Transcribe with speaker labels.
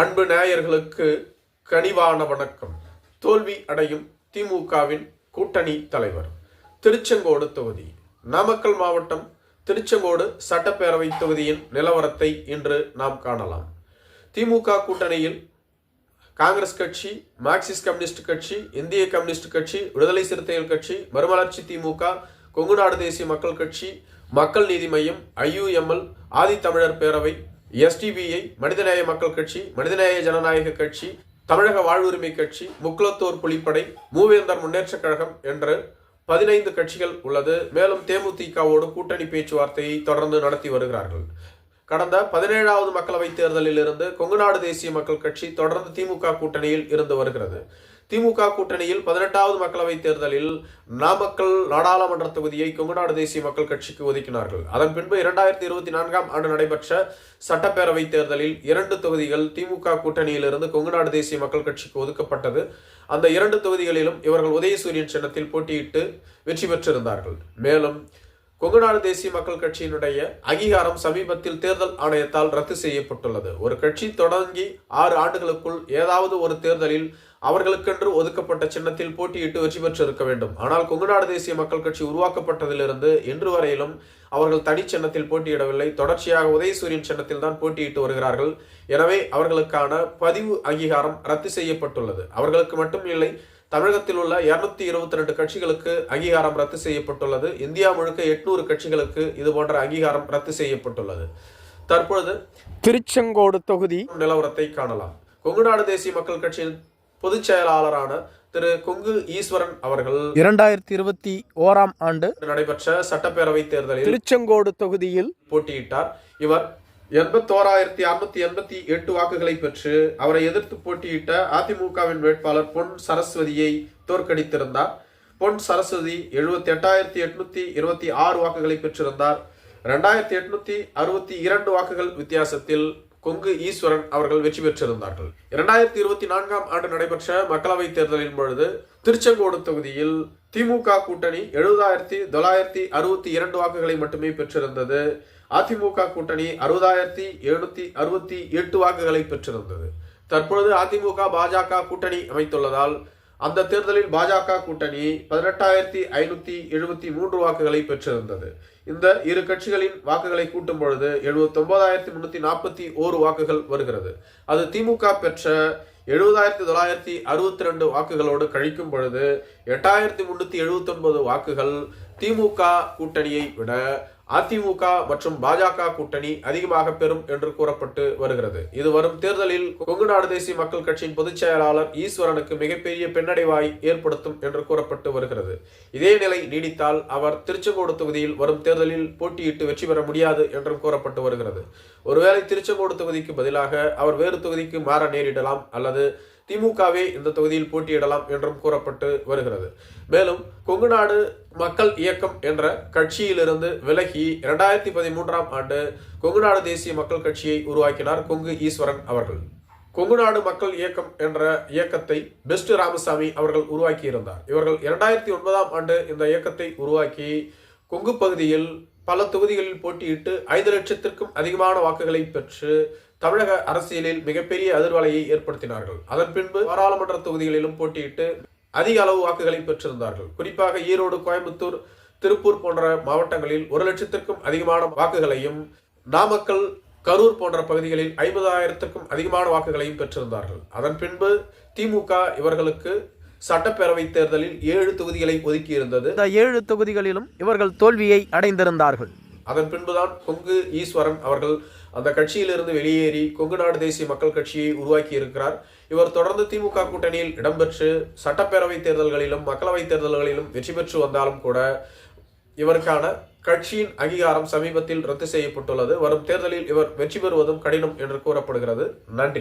Speaker 1: அன்பு நேயர்களுக்கு கனிவான வணக்கம். தோல்வி அடையும் திமுகவின் கூட்டணி தலைவர் திருச்செங்கோடு தொகுதி. நாமக்கல் மாவட்டம் திருச்செங்கோடு சட்டப்பேரவை தொகுதியின் நிலவரத்தை இன்று நாம் காணலாம். திமுக கூட்டணியில் காங்கிரஸ் கட்சி மார்க்சிஸ்ட் கம்யூனிஸ்ட் கட்சி இந்திய கம்யூனிஸ்ட் கட்சி விடுதலை சிறுத்தைகள் கட்சி மறுமலர்ச்சி திமுக கொங்குநாடு தேசிய மக்கள் கட்சி மக்கள் நீதி மையம் ஐயுஎம்எல் ஆதித்தமிழர் பேரவை எஸ்டிபிஐ மனிதநேய மக்கள் கட்சி மனிதநேய ஜனநாயக கட்சி தமிழக வாழ்வுரிமை கட்சி முக்குலத்தோர் புலிப்படை மூவேந்தர் முன்னேற்றக் கழகம் என்று பதினைந்து கட்சிகள் உள்ளது. மேலும் தேமுதிகவோடு கூட்டணி பேச்சுவார்த்தையை தொடர்ந்து நடத்தி வருகிறார்கள். கடந்த பதினேழாவது மக்களவைத் தேர்தலில் இருந்து கொங்குநாடு தேசிய மக்கள் கட்சி தொடர்ந்து திமுக கூட்டணியில் இருந்து வருகிறது. திமுக கூட்டணியில் பதினெட்டாவது மக்களவைத் தேர்தலில் நாமக்கல் நாடாளுமன்ற தொகுதியை கொங்குநாடு தேசிய மக்கள் கட்சிக்கு ஒதுக்கினார்கள். அதன் பின்பு இரண்டாயிரத்தி இருபத்தி நான்காம் ஆண்டு நடைபெற்ற சட்டப்பேரவைத் தேர்தலில் இரண்டு தொகுதிகள் திமுக கூட்டணியிலிருந்து கொங்குநாடு தேசிய மக்கள் கட்சிக்கு ஒதுக்கப்பட்டது. அந்த இரண்டு தொகுதிகளிலும் இவர்கள் உதயசூரியன் சின்னத்தில் போட்டியிட்டு வெற்றி பெற்றிருந்தார்கள். மேலும் கொங்குநாடு தேசிய மக்கள் கட்சியினுடைய அங்கீகாரம் சமீபத்தில் தேர்தல் ஆணையத்தால் ரத்து செய்யப்பட்டுள்ளது. ஒரு கட்சி தொடங்கி ஆறு ஆண்டுகளுக்குள் ஏதாவது ஒரு தேர்தலில் அவர்களுக்கென்று ஒதுக்கப்பட்ட சின்னத்தில் போட்டியிட்டு வெற்றி பெற்றிருக்க வேண்டும். ஆனால் கொங்குநாடு தேசிய மக்கள் கட்சி உருவாக்கப்பட்டதிலிருந்து இன்று வரையிலும் அவர்கள் தனி சின்னத்தில் போட்டியிடவில்லை. தொடர்ச்சியாக உதயசூரியன் சின்னத்தில் தான் போட்டியிட்டு வருகிறார்கள். எனவே அவர்களுக்கான பதிவு அங்கீகாரம் ரத்து செய்யப்பட்டுள்ளது. அவர்களுக்கு மட்டும் இல்லை தமிழகத்தில் உள்ள இருநூத்தி இருபத்தி ரெண்டு கட்சிகளுக்கு அங்கீகாரம் ரத்து செய்யப்பட்டுள்ளது. இந்தியா முழுக்க எட்நூறு கட்சிகளுக்கு இது போன்ற அங்கீகாரம் ரத்து செய்யப்பட்டுள்ளது. தற்பொழுது
Speaker 2: திருச்செங்கோடு தொகுதி
Speaker 1: நிலவரத்தை காணலாம். கொங்குநாடு தேசிய மக்கள் கட்சியின் பொதுச் செயலாளரான திரு கொங்கு ஈஸ்வரன் அவர்கள்
Speaker 2: இரண்டாயிரத்தி இருபத்தி ஓராம் ஆண்டு
Speaker 1: நடைபெற்ற சட்டப்பேரவை தேர்தலில்
Speaker 2: திருச்செங்கோடு தொகுதியில்
Speaker 1: போட்டியிட்டார். இவர் எண்பத்தோராயிரத்தி அறுநூத்தி எண்பத்தி எட்டு வாக்குகளை பெற்று அவரை எதிர்த்து போட்டியிட்ட அதிமுகவின் வேட்பாளர் பொன் சரஸ்வதியை தோற்கடித்திருந்தார். பொன் சரஸ்வதி எழுபத்தி எட்டாயிரத்தி எட்நூத்தி இருபத்தி ஆறு வாக்குகளை பெற்றிருந்தார். ரெண்டாயிரத்தி எட்நூத்தி அறுபத்தி இரண்டு வாக்குகள் வித்தியாசத்தில் கொங்கு ஈஸ்வரன் அவர்கள் வெற்றி பெற்றிருந்தார்கள். இரண்டாயிரத்தி இருபத்தி நான்காம் ஆண்டு நடைபெற்ற மக்களவைத் தேர்தலின் பொழுது திருச்செங்கோடு தொகுதியில் திமுக கூட்டணி எழுபதாயிரத்தி தொள்ளாயிரத்தி அறுபத்தி இரண்டு வாக்குகளை மட்டுமே பெற்றிருந்தது. அதிமுக கூட்டணி அறுபதாயிரத்தி எழுநூத்தி அறுபத்தி எட்டு வாக்குகளை பெற்றிருந்தது. தற்பொழுது அதிமுக பாஜக கூட்டணி அமைத்துள்ளதால் அந்த தேர்தலில் பாஜக கூட்டணி பதினெட்டாயிரத்தி ஐநூத்தி எழுபத்தி மூன்று வாக்குகளை பெற்றிருந்தது. இந்த இரு கட்சிகளின் வாக்குகளை கூட்டும் பொழுது எழுபத்தி ஒன்பதாயிரத்தி முன்னூத்தி நாற்பத்தி ஓரு வாக்குகள் வருகிறது. அது திமுக பெற்ற எழுபதாயிரத்தி தொள்ளாயிரத்தி அறுபத்தி ரெண்டு வாக்குகளோடு கழிக்கும் பொழுது எட்டாயிரத்தி முன்னூத்தி எழுபத்தி ஒன்பது வாக்குகள் திமுக கூட்டணியை விட அதிமுக மற்றும் பாஜக கூட்டணி அதிகமாக பெறும் என்று கூறப்பட்டு வருகிறது. இது வரும் தேர்தலில் கொங்குநாடு தேசிய மக்கள் கட்சியின் பொதுச் செயலாளர் ஈஸ்வரனுக்கு மிகப்பெரிய பின்னடைவாய் ஏற்படுத்தும் என்று கூறப்பட்டு வருகிறது. இதே நிலை நீடித்தால் அவர் திருச்செங்கோடு தொகுதியில் வரும் தேர்தலில் போட்டியிட்டு வெற்றி பெற முடியாது என்றும் கூறப்பட்டு வருகிறது. ஒருவேளை திருச்செங்கோடு தொகுதிக்கு பதிலாக அவர் வேறு தொகுதிக்கு மாற நேரிடலாம் அல்லது திமுகவே இந்த தொகுதியில் போட்டியிடலாம் என்றும் கூறப்பட்டு வருகிறது. மேலும் கொங்குநாடு மக்கள் இயக்கம் என்ற கட்சியிலிருந்து விலகி இரண்டாயிரத்தி பதிமூன்றாம் ஆண்டு கொங்குநாடு தேசிய மக்கள் கட்சியை உருவாக்கினார் கொங்கு ஈஸ்வரன் அவர்கள். கொங்குநாடு மக்கள் இயக்கம் என்ற இயக்கத்தை பெஸ்ட் ராமசாமி அவர்கள் உருவாக்கி இருந்தார் இவர்கள் இரண்டாயிரத்தி ஒன்பதாம் ஆண்டு இந்த இயக்கத்தை உருவாக்கி கொங்கு பகுதியில் பல தொகுதிகளில் போட்டியிட்டு ஐந்து லட்சத்திற்கும் அதிகமான வாக்குகளை பெற்று தமிழக அரசியலில் மிகப்பெரிய அதிர்வலையை ஏற்படுத்தினார்கள். அதன் பின்பு பாராளுமன்ற தொகுதிகளிலும் போட்டியிட்டு அதிக அளவு வாக்குகளை பெற்றிருந்தார்கள். குறிப்பாக ஈரோடு கோயம்புத்தூர் திருப்பூர் போன்ற மாவட்டங்களில் ஒரு லட்சத்திற்கும் அதிகமான வாக்குகளையும் நாமக்கல் கரூர் போன்ற பகுதிகளில் ஐம்பதாயிரத்திற்கும் அதிகமான வாக்குகளையும் பெற்றிருந்தார்கள். அதன் பின்பு திமுக இவர்களுக்கு சட்டப்பேரவை தேர்தலில் ஏழு தொகுதிகளை ஒதுக்கியிருந்தது.
Speaker 2: இந்த ஏழு தொகுதிகளிலும் இவர்கள் தோல்வியை அடைந்திருந்தார்கள்.
Speaker 1: அதன் பின்புதான் கொங்கு ஈஸ்வரன் அவர்கள் அந்த கட்சியிலிருந்து வெளியேறி கொங்கு நாடு தேசிய மக்கள் கட்சியை உருவாக்கி இருக்கிறார். இவர் தொடர்ந்து திமுக கூட்டணியில் இடம்பெற்று சட்டப்பேரவை தேர்தல்களிலும் மக்களவைத் தேர்தல்களிலும் வெற்றி பெற்று வந்தாலும் கூட இவருக்கான கட்சியின் அங்கீகாரம் சமீபத்தில் ரத்து செய்யப்பட்டுள்ளது. வரும் தேர்தலில் இவர் வெற்றி பெறுவதும் கடினம் என்று கூறப்படுகிறது. நன்றி.